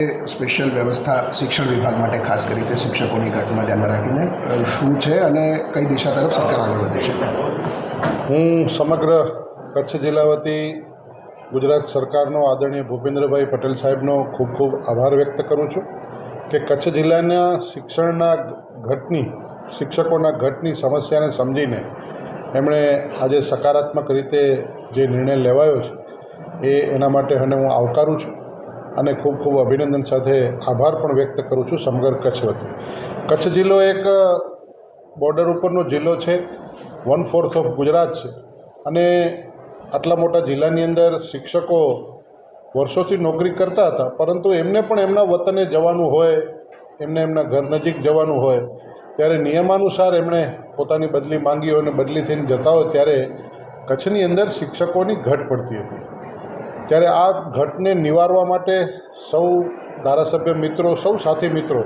Special વ્યવસ્થા શિક્ષણ વિભાગ માટે ખાસ કરી છે, શિક્ષકોની ઘટના ધ્યાનમાં રાખીને. શું છે અને કઈ દિશા તરફ સરકાર આગળ વધી શકે હું સમગ્ર કચ્છ જિલ્લા વતી ગુજરાત સરકારનો આદરણીય ભૂપેન્દ્રભાઈ પટેલ સાહેબનો ખૂબ ખૂબ આભાર વ્યક્ત કરું છું કે કચ્છ જિલ્લાના શિક્ષણના ઘટની, શિક્ષકોના ઘટની સમસ્યાને સમજીને એમણે આજે સકારાત્મક રીતે જે નિર્ણય લેવાયો છે, એ એના માટે અને હું આવકારું છું. અને ખૂબ ખૂબ અભિનંદન સાથે આભાર પણ વ્યક્ત કરું છું સમગ્ર કચ્છ વતી. કચ્છ જિલ્લો એક બોર્ડર ઉપરનો જિલ્લો છે. વન ફોર્થ ઓફ ગુજરાત છે. અને આટલા મોટા જિલ્લાની અંદર શિક્ષકો વર્ષોથી નોકરી કરતા હતા, પરંતુ એમને પણ એમના વતને જવાનું હોય, એમને એમના ઘર નજીક જવાનું હોય, ત્યારે નિયમાનુસાર એમણે પોતાની બદલી માંગી હોય અને બદલી થઈને જતા હોય, ત્યારે કચ્છની અંદર શિક્ષકોની ઘટ પડતી હતી. ત્યારે આ ઘટને નિવારવા માટે સૌ ધારાસભ્ય મિત્રો, સૌ સાથી મિત્રો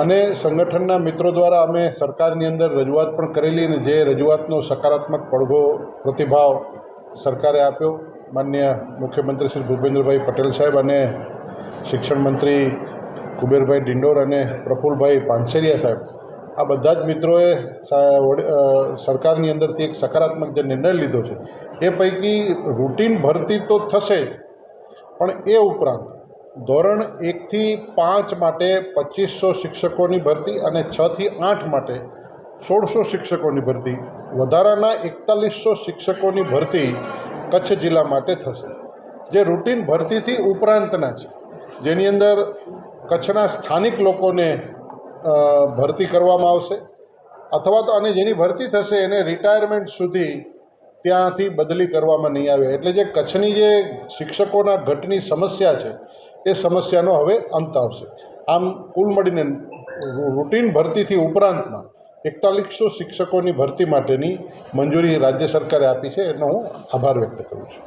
અને સંગઠનના મિત્રો દ્વારા અમે સરકારની અંદર રજૂઆત પણ કરેલી અને જે રજૂઆતનો સકારાત્મક પડઘો પ્રતિભાવ સરકારે આપ્યો, માન્ય મુખ્યમંત્રી શ્રી ભૂપેન્દ્રભાઈ પટેલ સાહેબ અને શિક્ષણ મંત્રી કુબેરભાઈ ડિંડોર અને પ્રફુલભાઈ પાનસેરિયા સાહેબ. આ બધા જ મિત્રોએ સરકારની અંદરથી એક સકારાત્મક જે નિર્ણય લીધો છે, એ પૈકી રૂટીન ભરતી તો થશે જ. પણ એ ઉપરાંત ધોરણ એકથી પાંચ માટે પચીસો શિક્ષકોની ભરતી અને છથી આઠ માટે સોળસો શિક્ષકોની ભરતી. વધારાના એકતાલીસો શિક્ષકોની ભરતી કચ્છ જિલ્લા માટે થશે. જે રૂટીન ભરતીથી ઉપરાંતના છે, જેની અંદર કચ્છના સ્થાનિક લોકોને ભરતી કરવામાં આવશે? અથવા તો અને જેની ભરતી થશે એને રિટાયરમેન્ટ સુધી ત્યાંથી બદલી કરવામાં નહીં આવે. એટલે જે કચ્છની જે શિક્ષકોના ઘટની સમસ્યા છે, એ સમસ્યાનો હવે અંત આવશે. આમ કુલ મળીને રૂટીન ભરતીથી ઉપરાંતમાં એકતાલીસો શિક્ષકોની ભરતી માટેની મંજૂરી રાજ્ય સરકારે આપી છે, એનો હું આભાર વ્યક્ત કરું છું.